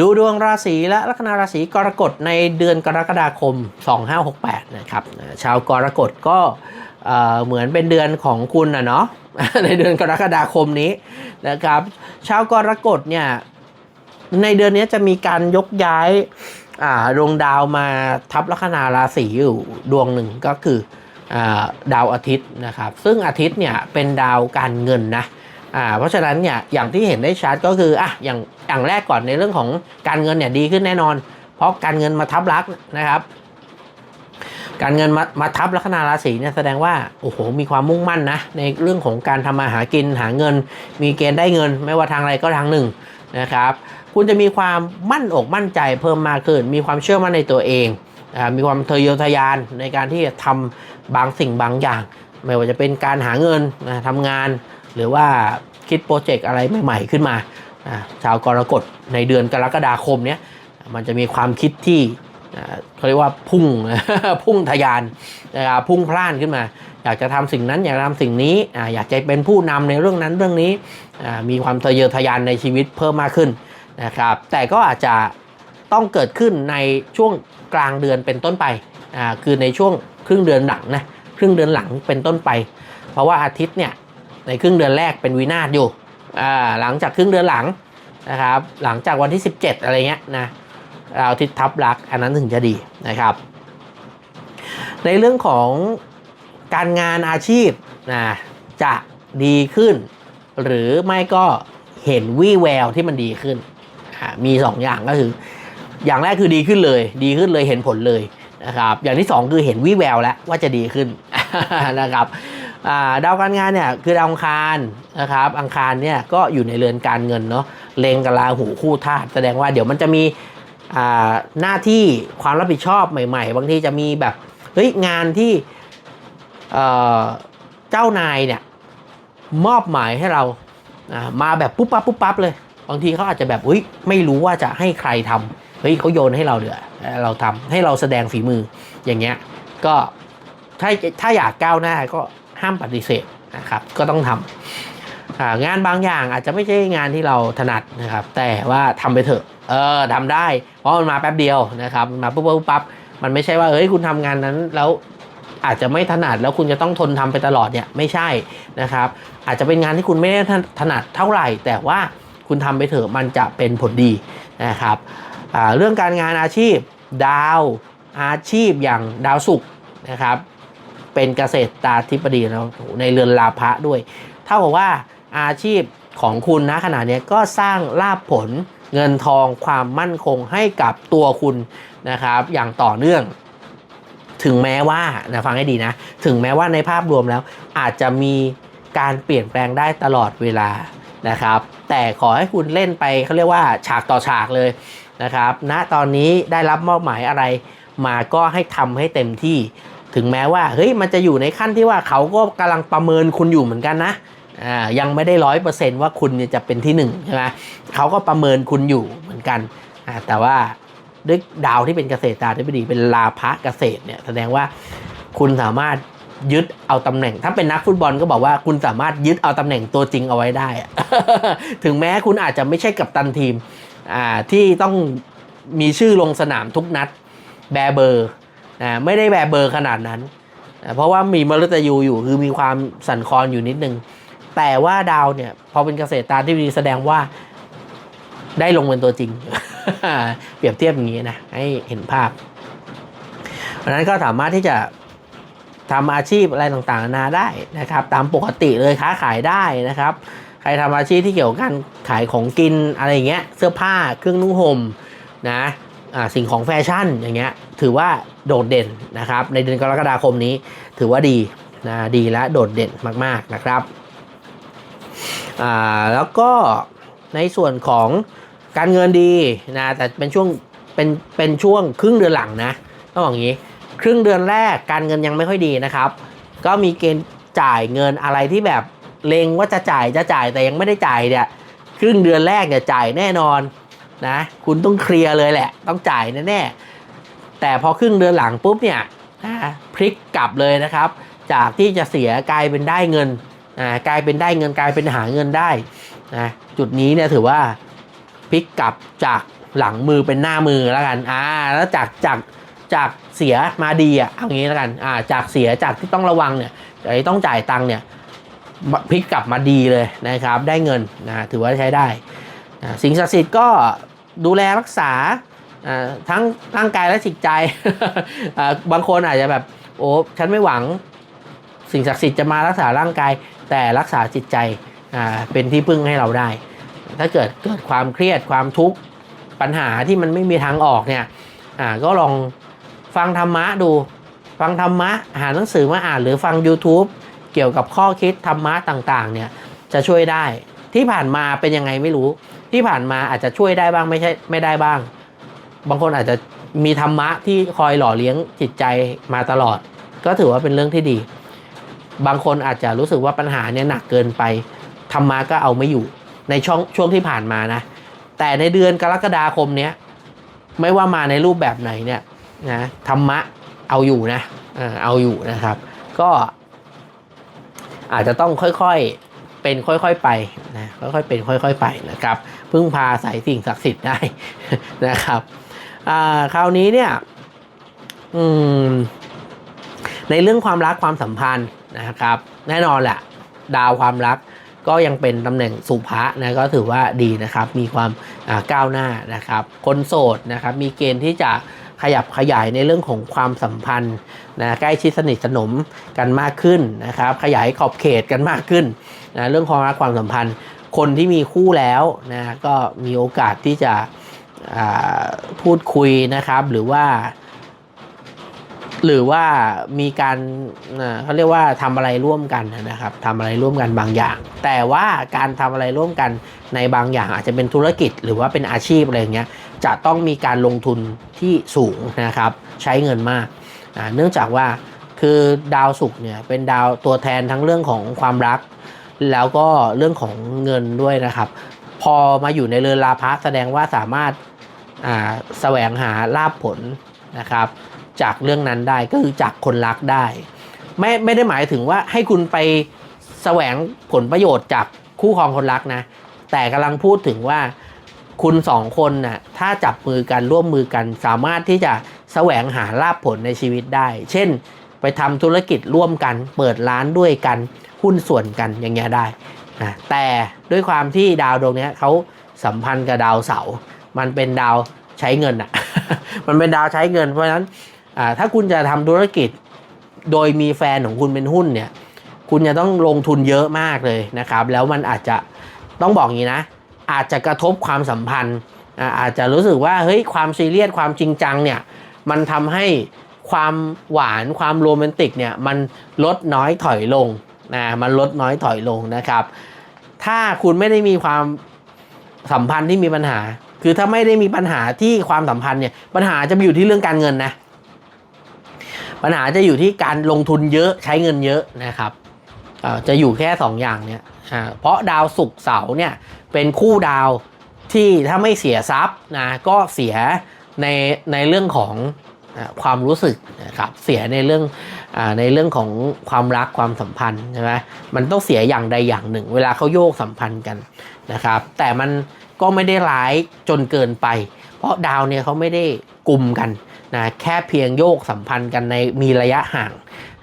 ดูดวงราศีและลัคนาราศีกรกฎในเดือนกรกฎาคม 2568 นะครับชาวกรกฎก็เหมือนเป็นเดือนของคุณนะเนาะในเดือนกรกฎาคมนี้นะครับ ชาวกรกฎเนี่ยในเดือนนี้จะมีการยกย้ายดวงดาวมาทับลัคนาราศีอยู่ดวงหนึ่งก็คืออดาวอาทิตย์นะครับ ซึ่งอาทิตย์เนี่ยเป็นดาวการเงินนะ อ่าเพราะฉะนั้นเนี่ยอย่างที่เห็นได้ชัดก็คืออะอย่างอย่างแรกก่อนในเรื่องของการเงินเนี่ยดีขึ้นแน่นอน เพราะการเงินมาทับลักษณ์นะครับ การเงินมามาทับลัคนาราศีเนี่ยแสดงว่าโอ้โหมีความมุ่งมั่นนะในเรื่องของการทำมาหากินหาเงิน มีเกณฑ์ได้เงิน ไม่ว่าทางใดก็ทางหนึ่งนะครับ คุณจะมีความมั่นอกมั่นใจเพิ่มมากขึ้น มีความเชื่อมั่นในตัวเองมีความทะเยอทยานในการที่จะทำบางสิ่งบางอย่าง ไม่ว่าจะเป็นการหาเงินนะทำงาน หรือว่าคิดโปรเจกต์อะไรใหม่ ๆ ขึ้นมาชาวกรกฎในเดือนกรกฎาคมเนี้ยมันจะมีความคิดที่เขาเรียกว่าพุ่งพุ่งทะยานนะครับพุ่งพล่านขึ้นมา อยากจะทำสิ่งนั้นอยากจะทำสิ่งนี้อยากจะเป็นผู้นำในเรื่องนั้นเรื่องนี้มีความทะเยอทะยานในชีวิตเพิ่มมากขึ้นนะครับแต่ก็อาจจะต้องเกิดขึ้นในช่วงกลางเดือนเป็นต้นไปคือในช่วงครึ่งเดือนหลังนะครึ่งเดือนหลังเป็นต้นไป เพราะว่าอาทิตย์เนี่ย ในครึ่งเดือนแรกเป็นวินาศอยู่อ่าหลังจากครึ่งเดือนหลังนะครับ หลังจากวันที่ 17 อะไรเงี้ยนะเราทิศทับลักอันนั้นถึงจะดีนะครับ ในเรื่องของการงานอาชีพนะจะดีขึ้น หรือไม่ก็เห็นวี่แววที่มันดีขึ้น มี 2 อย่างก็คือ อย่างแรกคือดีขึ้นเลย ดีขึ้นเลยเห็นผลเลยนะครับ อย่างที่ 2 คือเห็นวี่แววแล้วว่าจะดีขึ้นนะครับ ดาวการงานเนี่ยคือดาวอังคารนะครับอังคารเนี่ยก็อยู่ในเรือนการเงินเนาะเลงกับราหูคู่ธาตุแสดงว่าเดี๋ยวมันจะมีหน้าที่ความรับผิดชอบใหม่ ๆ บางทีจะมีแบบเฮ้ยงานที่เจ้านายเนี่ยมอบหมายให้เรามาแบบปุ๊บปั๊บปุ๊บปั๊บเลยบางทีเขาอาจจะแบบเฮ้ยไม่รู้ว่าจะให้ใครทำเฮ้ยเขาโยนให้เราเดือเราทำให้เราแสดงฝีมืออย่างเงี้ยก็ถ้าถ้าอยากก้าวหน้าก็ ห้ามปฏิเสธนะครับ ก็ต้องทำงานบางอย่างอาจจะไม่ใช่งานที่เราถนัดนะครับ แต่ว่าทำไปเถอะ เออทำได้ เพราะมันมาแป๊บเดียวนะครับมาปุ๊บปุ๊บปั๊บมันไม่ใช่ว่าเฮ้ยคุณทำงานนั้นแล้วอาจจะไม่ถนัดแล้วคุณจะต้องทนทำไปตลอดเนี่ยไม่ใช่นะครับ อาจจะเป็นงานที่คุณไม่ได้ถนัดเท่าไหร่ แต่ว่าคุณทำไปเถอะมันจะเป็นผลดีนะครับเรื่องการงานอาชีพดาวอาชีพอย่างดาวศุกร์นะครับ เป็นเกษตรตาธิปดีแล้วในเรือนลาภะด้วย เท่ากับว่าอาชีพของคุณนะขณะนี้ก็สร้างลาภผลเงินทองความมั่นคงให้กับตัวคุณนะครับ อย่างต่อเนื่อง ถึงแม้ว่านะฟังให้ดีนะ ถึงแม้ว่าในภาพรวมแล้ว อาจจะมีการเปลี่ยนแปลงได้ตลอดเวลานะครับ แต่ขอให้คุณเล่นไปเขาเรียกว่าฉากต่อฉากเลยนะครับณตอนนี้ได้รับมอบหมายอะไรมาก็ให้ทำให้เต็มที่ ถึงแม้ว่าเฮ้ยมันจะอยู่ในขั้นที่ว่าเขาก็กำลังประเมินคุณอยู่เหมือนกันนะอ่ายังไม่ได้ร้อยเปอร์เซนต์ว่าคุณจะเป็นที่หนึ่งใช่ไหมเขาก็ประเมินคุณอยู่เหมือนกันอ่าแต่ว่าด้วยดาวที่เป็นเกษตรตาธิบดีเป็นลาภะเกษตรเนี่ยแสดงว่าคุณสามารถยึดเอาตำแหน่ง ถ้าเป็นนักฟุตบอลก็บอกว่าคุณสามารถยึดเอาตำแหน่งตัวจริงเอาไว้ได้ ถึงแม้คุณอาจจะไม่ใช่กัปตันทีมอ่าที่ต้องมีชื่อลงสนามทุกนัดแบเบอร์ อ่าไม่ได้แบบเบอร์ขนาดนั้นอ่าเพราะว่ามีมฤตยูอยู่คือมีความสั่นคลอนอยู่นิดนึง แต่ว่าดาวเนี่ยพอเป็นเกษตรตาที่ดีแสดงว่าได้ลงเป็นตัวจริง เปรียบเทียบอย่างนี้นะ ให้เห็นภาพเพราะนั้นก็สามารถที่จะทำอาชีพอะไรต่างๆ นาได้นะครับ ตามปกติเลยค้าขายได้นะครับ ใครทำอาชีพที่เกี่ยวกับการขายของกินอะไรเงี้ยเสื้อผ้าเครื่องนุ่งห่มนะ สิ่งของแฟชั่นอย่างเงี้ยถือว่าโดดเด่นนะครับในเดือนกรกฎาคมนี้ถือว่าดีนะดีและโดดเด่นมากๆนะครับอ่าแล้วก็ในส่วนของการเงินดีนะแต่เป็นช่วงเป็นเป็นช่วงครึ่งเดือนหลังนะต้องบอกอย่างนี้ครึ่งเดือนแรกการเงินยังไม่ค่อยดีนะครับ ก็มีเกณฑ์จ่ายเงินอะไรที่แบบเลงว่าจะจ่ายจะจ่ายแต่ยังไม่ได้จ่ายเนี่ยครึ่งเดือนแรกเนี่ยจ่ายแน่นอน นะคุณต้องเคลียร์เลยแหละ ต้องจ่ายแน่ๆแต่พอครึ่งเดือนหลังปุ๊บเนี่ยนะพลิกกลับเลยนะครับ จากที่จะเสียกลายเป็นได้เงินกลายเป็นได้เงินกลายเป็นหาเงินได้นะจุดนี้เนี่ยถือว่าพลิกกลับจากหลังมือเป็นหน้ามือแล้วกันอ่าแล้วจากจากจากเสียมาดีอะเอางี้แล้วกันอ่าจากเสียจากที่ต้องระวังเนี่ยต้องจ่ายตังค์เนี่ยพลิกกลับมาดีเลยนะครับ ได้เงินนะถือว่าใช้ได้อ่าสิ่งศักดิ์สิทธิ์ก็ ดูแลรักษาทั้งร่างกายและจิตใจ บางคนอาจจะแบบโอ้ฉันไม่หวังสิ่งศักดิ์สิทธิ์จะมารักษาร่างกาย แต่รักษาจิตใจเป็นที่พึ่งให้เราได้ ถ้าเกิดเกิดความเครียดความทุกข์ปัญหาที่มันไม่มีทางออกเนี่ยก็ลองฟังธรรมะดู ฟังธรรมะหาหนังสือมาอ่านหรือฟัง YouTube เกี่ยวกับข้อคิดธรรมะต่างๆเนี่ยจะช่วยได้ที่ผ่านมาเป็นยังไงไม่รู้ ที่ผ่านมาอาจจะช่วยได้บ้างไม่ใช่ไม่ได้บ้าง บางคนอาจจะมีธรรมะที่คอยหล่อเลี้ยงจิตใจมาตลอด ก็ถือว่าเป็นเรื่องที่ดี บางคนอาจจะรู้สึกว่าปัญหาเนี่ยหนักเกินไปธรรมะก็เอาไม่อยู่ในช่วงช่วงที่ผ่านมานะ แต่ในเดือนกรกฎาคมเนี้ยไม่ว่ามาในรูปแบบไหนเนี่ยนะธรรมะเอาอยู่นะเอาอยู่นะครับ ก็อาจจะต้องค่อยๆเป็นค่อยๆไปนะค่อยๆเป็นค่อยๆไปนะครับ พึ่งพาสายสิ่งศักดิ์สิทธิ์ได้นะครับคราวนี้เนี่ยในเรื่องความรักความสัมพันธ์นะครับ แน่นอนแหละดาวความรักก็ยังเป็นตำแหน่งสุภะนะก็ถือว่าดีนะครับ มีความก้าวหน้านะครับ คนโสดนะครับ มีเกณฑ์ที่จะขยับขยายในเรื่องของความสัมพันธ์นะใกล้ชิดสนิทสนมกันมากขึ้นนะครับ ขยายขอบเขตกันมากขึ้นนะเรื่องความรักความสัมพันธ์ คนที่มีคู่แล้วนะก็มีโอกาสที่จะพูดคุยนะครับ หรือว่า หรือว่ามีการเขาเรียกว่าทำอะไรร่วมกันนะครับทำอะไรร่วมกันบางอย่าง แต่ว่าการทำอะไรร่วมกันในบางอย่างอาจจะเป็นธุรกิจหรือว่าเป็นอาชีพอะไรเงี้ยจะต้องมีการลงทุนที่สูงนะครับ ใช้เงินมาก เนื่องจากว่าคือดาวศุกร์เนี่ยเป็นดาวตัวแทนทั้งเรื่องของความรัก แล้วก็เรื่องของเงินด้วยนะครับ พอมาอยู่ในเรือนลาภะแสดงว่าสามารถแสวงหาลาภผลนะครับ จากเรื่องนั้นได้ก็คือจากคนรักได้ ไม่ไม่ได้หมายถึงว่าให้คุณไปแสวงผลประโยชน์จากคู่ครองคนรักนะ แต่กำลังพูดถึงว่าคุณสองคนน่ะถ้าจับมือกันร่วมมือกัน สามารถที่จะแสวงหาลาภผลในชีวิตได้ เช่น ไปทำธุรกิจร่วมกัน เปิดร้านด้วยกัน หุ้นส่วนกันอย่างเงี้ยได้นะแต่ด้วยความที่ดาวดวงนี้เขาสัมพันธ์กับดาวเสาร์มันเป็นดาวใช้เงินอะมันเป็นดาวใช้เงิน เพราะฉะนั้นถ้าคุณจะทำธุรกิจโดยมีแฟนของคุณเป็นหุ้นเนี่ยคุณจะต้องลงทุนเยอะมากเลยนะครับ แล้วมันอาจจะต้องบอกอย่างนี้นะ อาจจะกระทบความสัมพันธ์อาจจะรู้สึกว่าเฮ้ยความซีเรียสความจริงจังเนี่ยมันทำให้ความหวานความโรแมนติกเนี่ยมันลดน้อยถอยลง นะมันลดน้อยถอยลงนะครับ ถ้าคุณไม่ได้มีความสัมพันธ์ที่มีปัญหา คือถ้าไม่ได้มีปัญหาที่ความสัมพันธ์เนี่ยปัญหาจะอยู่ที่เรื่องการเงินนะ ปัญหาจะอยู่ที่การลงทุนเยอะใช้เงินเยอะนะครับจะอยู่แค่ 2 อย่างเนี่ยเพราะดาวศุกร์เสาร์เนี่ยเป็นคู่ดาวที่ถ้าไม่เสียทรัพย์นะก็เสียในในเรื่องของ ความรู้สึกนะครับเสียในเรื่องอในเรื่องของความรักความสัมพันธ์ใช่ไหมมันต้องเสียอย่างใดอย่างหนึ่ง เวลาเขาโยกสัมพันธ์กันนะครับ แต่มันก็ไม่ได้ร้ายจนเกินไป เพราะดาวเนี่ยเขาไม่ได้กลุ่มกันนะแค่เพียงโยกสัมพันธ์กันในมีระยะห่าง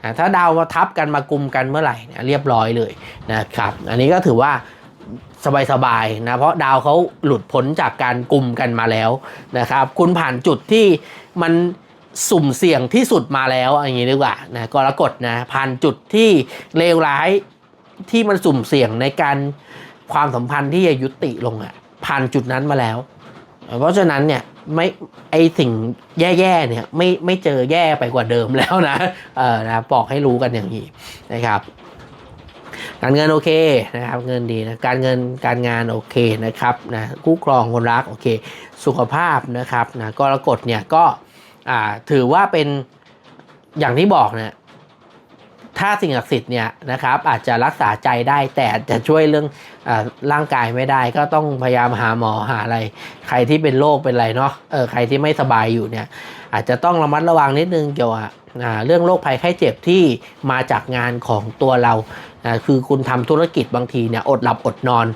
นะถ้าดาวมาทับกันมากลุ่มกันเมื่อไหร่เนี่ยเรียบร้อยเลยนะครับอันนี้ก็ถือว่าสบายๆนะเพราะดาวเขาหลุดพ้นจากการกลุ่มกันมาแล้วนะครับ คุณผ่านจุดที่มัน สุ่มเสี่ยงที่สุดมาแล้วอย่างนี้ดีกว่านะกรกฎนะผ่านจุดที่เลวร้ายที่มันสุ่มเสี่ยงในการความสัมพันธ์ที่จะยุติลงอะ่ะผ่านจุดนั้นมาแล้ว เพราะฉะนั้นเนี่ยไม่ไอสิ่งแย่ๆเนี่ยไม่ไม่เจอแย่ไปกว่าเดิมแล้วนะเออนะบอกให้รู้กันอย่างนี้นะครับ การเงินโอเคนะครับ เงินดีนะการเงินการงานโอเคนะครับนะคู่ครองคนรักโอเค สุขภาพนะครับนะกรกฎเนี่ยก็ อ่าถือว่าเป็นอย่างที่บอกเนี่ยถ้าสิ่งศักดิ์สิทธิ์เนี่ยนะครับ อาจจะรักษาใจได้แต่จะช่วยเรื่องอร่างกายไม่ได้ก็ต้องพยายามหาหมอหาอะไร ใครที่เป็นโรคเป็นอะไรเนาะเออใครที่ไม่สบายอยู่เนี่ย อาจจะต้องระมัดระวังนิดนึงเกี่ยวกับเรื่องโรคภัยไข้เจ็บที่มาจากงานของตัวเราคือคุณทำธุรกิจบางทีเนี่ยอดหลับอดนอน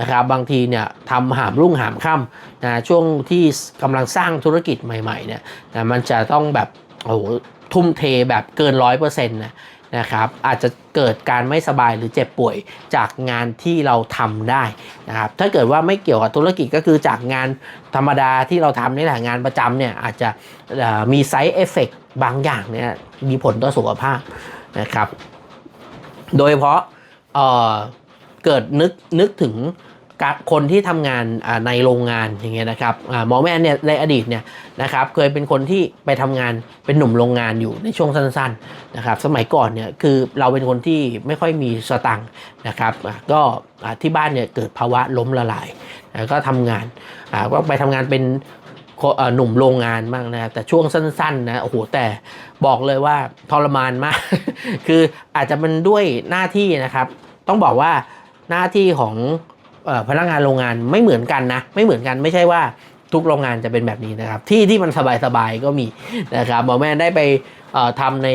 นะครับบางทีเนี่ยทำหามรุ่งหามค่ำนะช่วงที่กำลังสร้างธุรกิจใหม่ๆเนี่ยนะมันจะต้องแบบโอ้โหทุ่มเทแบบเกินร้อยเปอร์เซ็นต์นะ นะครับอาจจะเกิดการไม่สบายหรือเจ็บป่วยจากงานที่เราทำได้นะครับถ้าเกิดว่าไม่เกี่ยวกับธุรกิจก็คือจากงานธรรมดาที่เราทำนี่แหละงานประจำเนี่ยอาจจะมีไซ d ์เอฟเฟกบางอย่างเนี่ยมีผลต่อสุขภาพนะครับ โดยเฉพาะเเกิดนึกนึกถึง คนที่ทำงานในโรงงานอย่างเงี้ยนะครับหมอแม่เนี่ยในอดีตเนี่ยนะครับเคยเป็นคนที่ไปทำงานเป็นหนุ่มโรงงานอยู่ในช่วงสั้นๆนะครับสมัยก่อนเนี่ยคือเราเป็นคนที่ไม่ค่อยมีสตังค์นะครับก็ที่บ้านเนี่ยเกิดภาวะล้มละลายก็ทำงานก็ไปทำงานเป็นหนุ่มโรงงานบ้างนะครับแต่ช่วงสั้นๆนะโอ้โหแต่บอกเลยว่าทรมานมาก คืออาจจะมันด้วยหน้าที่นะครับ ต้องบอกว่าหน้าที่ของ พนักงานโรงงานไม่เหมือนกันนะ ไม่เหมือนกันไม่ใช่ว่าทุกโรงงานจะเป็นแบบนี้นะครับ ที่ที่มันสบายๆก็มีนะครับหมอแม่ได้ไปเอ่อทำใน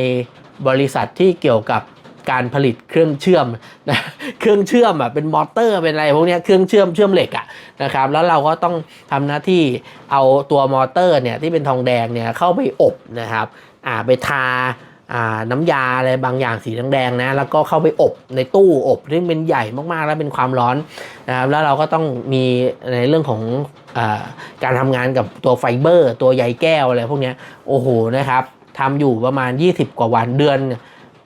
บริษัทที่เกี่ยวกับการผลิตเครื่องเชื่อมนะเครื่องเชื่อมอะเป็นมอเตอร์เป็นอะไรพวกนี้เครื่องเชื่อมเชื่อมเหล็กอะนะครับ แล้วเราก็ต้องทำหน้าที่เอาตัวมอเตอร์เนี่ยที่เป็นทองแดงเนี่ยเข้าไปอบนะครับ อ่าไปทา น้ำยาอะไรบางอย่างสีแดงๆนะ แล้วก็เข้าไปอบในตู้อบซึ่งเป็นใหญ่มากๆ แล้วเป็นความร้อนนะครับแล้วเราก็ต้องมีในเรื่องของอการทำงานกับตัวไฟเบอร์ ตัวใยแก้วอะไรพวกนี้โอ้โหนะครับทำอยู่ประมาณ 20 กว่าวันเดือน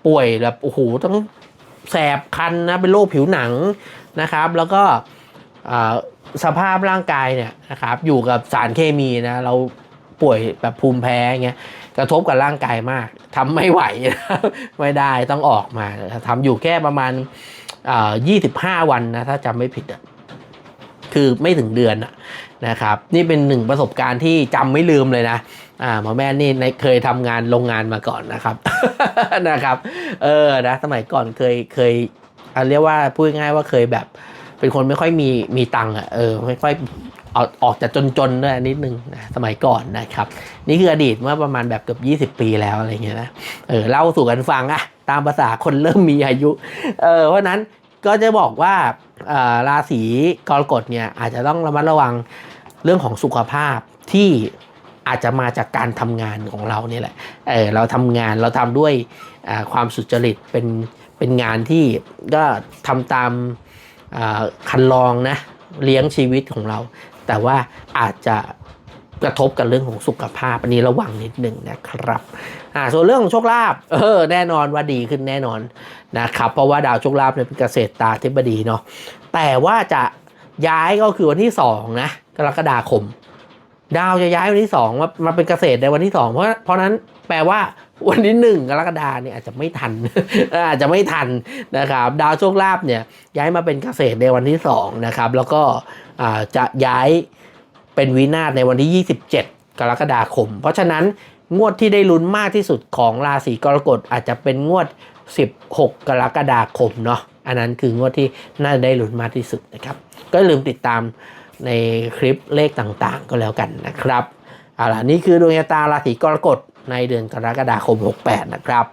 ป่วยแบบโอ้โหต้องแสบคันนะเป็นโรคผิวหนังนะครับ แล้วก็สภาพร่างกายเนี่ยนะครับอยู่กับสารเคมีนะเราป่วยแบบภูมิแพ้เงี้ย กระทบกับร่างกายมากทำไม่ไหวไม่ได้ต้องออกมาทำอยู่แค่ประมาณยี่สิบห้าวันนะถ้าจำไม่ผิดอะคือไม่ถึงเดือนนะครับ นี่เป็นหนึ่งประสบการณ์ที่จำไม่ลืมเลยนะอ่าหมอแม่นี่เคยทำงานโรงงานมาก่อนนะครับนะครับ เออนะสมัยก่อนเคยเคยเรียกว่าพูดง่ายว่าเคยแบบ เป็นคนไม่ค่อยมีมีตังค์อะเออไม่ค่อย ออกออกจากจนๆด้วยนิดนึงนะสมัยก่อนนะครับ นี่คืออดีตเมื่อประมาณแบบเกือบ20 ปีแล้วอะไรเงี้ยนะเออเล่าสู่กันฟังอะตามภาษาคนเริ่มมีอายุเออเพราะนั้นก็จะบอกว่าราศีกรกฎเนี่ยอาจจะต้องระมัดระวังเรื่องของสุขภาพที่อาจจะมาจากการทำงานของเราเนี่ยแหละ เออเราทำงานเราทำด้วยความสุจริตเป็นเป็นงานที่ก็ทำตามคันลองนะเลี้ยงชีวิตของเรา แต่ว่าอาจจะกระทบกับเรื่องของสุขภาพอันนี้ระวังนิดหนึ่งนะครับอ่าส่วนเรื่องของโชคลาภเออแน่นอนว่าดีขึ้นแน่นอนนะครับเพราะว่าดาวโชคลาภเนี่ยเป็นเกษตรตาธิบดีเนาะแต่ว่าจะย้ายก็คือวันที่สองนะกรกฎาคม ดาวจะย้ายวันที่สองมามาเป็นเกษตรในวันที่สองเพราะเพราะนั้นแปลว่า วันที่หนึ่งกรกฎาเนี่ยอาจจะไม่ทันอาจจะไม่ทันนะครับ ดาวโชคลาภเนี่ยย้ายมาเป็นเกษตรในวันที่สองนะครับ แล้วก็จะย้ายเป็นวินาศในวันที่ 27 กรกฎาคม เพราะฉะนั้นงวดที่ได้ลุ้นมากที่สุดของราศีกรกฎอาจจะเป็นงวด 16 กรกฎาคมเนาะอันนั้นคืองวดที่น่าจะได้ลุ้นมากที่สุดนะครับ ก็ลืมติดตามในคลิปเลขต่างๆ ก็แล้วกันนะครับเอาล่ะนี่คือดวงชะตาราศีกรกฎ ในเดือนกรกฎาคม 68 นะครับ